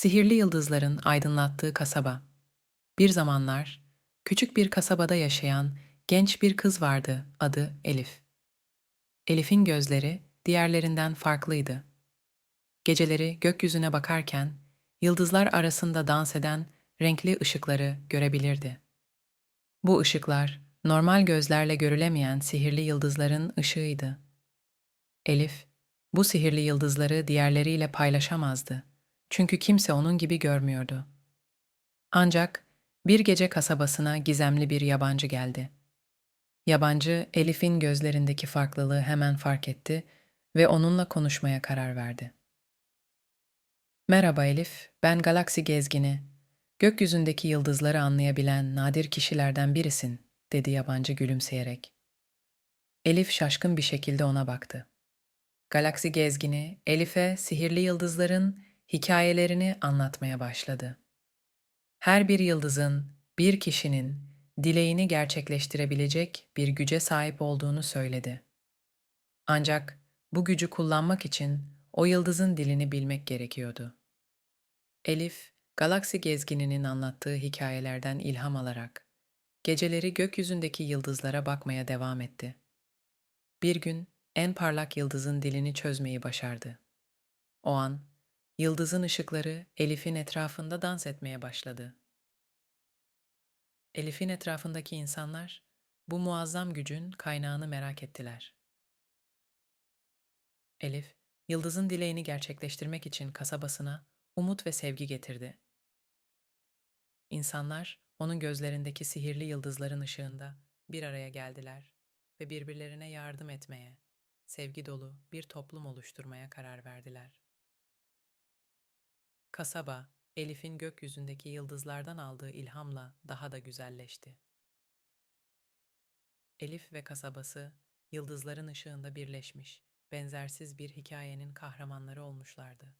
Sihirli yıldızların aydınlattığı kasaba. Bir zamanlar küçük bir kasabada yaşayan genç bir kız vardı adı Elif. Elif'in gözleri diğerlerinden farklıydı. Geceleri gökyüzüne bakarken yıldızlar arasında dans eden renkli ışıkları görebilirdi. Bu ışıklar normal gözlerle görülemeyen sihirli yıldızların ışığıydı. Elif bu sihirli yıldızları diğerleriyle paylaşamazdı. Çünkü kimse onun gibi görmüyordu. Ancak bir gece kasabasına gizemli bir yabancı geldi. Yabancı Elif'in gözlerindeki farklılığı hemen fark etti ve onunla konuşmaya karar verdi. Merhaba Elif, ben galaksi gezgini. Gökyüzündeki yıldızları anlayabilen nadir kişilerden birisin, dedi yabancı gülümseyerek. Elif şaşkın bir şekilde ona baktı. Galaksi gezgini Elif'e sihirli yıldızların hikayelerini anlatmaya başladı. Her bir yıldızın bir kişinin dileğini gerçekleştirebilecek bir güce sahip olduğunu söyledi. Ancak bu gücü kullanmak için o yıldızın dilini bilmek gerekiyordu. Elif, galaksi gezgininin anlattığı hikayelerden ilham alarak geceleri gökyüzündeki yıldızlara bakmaya devam etti. Bir gün en parlak yıldızın dilini çözmeyi başardı. O an yıldızın ışıkları Elif'in etrafında dans etmeye başladı. Elif'in etrafındaki insanlar bu muazzam gücün kaynağını merak ettiler. Elif, yıldızın dileğini gerçekleştirmek için kasabasına umut ve sevgi getirdi. İnsanlar onun gözlerindeki sihirli yıldızların ışığında bir araya geldiler ve birbirlerine yardım etmeye, sevgi dolu bir toplum oluşturmaya karar verdiler. Kasaba, Elif'in gökyüzündeki yıldızlardan aldığı ilhamla daha da güzelleşti. Elif ve kasabası yıldızların ışığında birleşmiş, benzersiz bir hikayenin kahramanları olmuşlardı.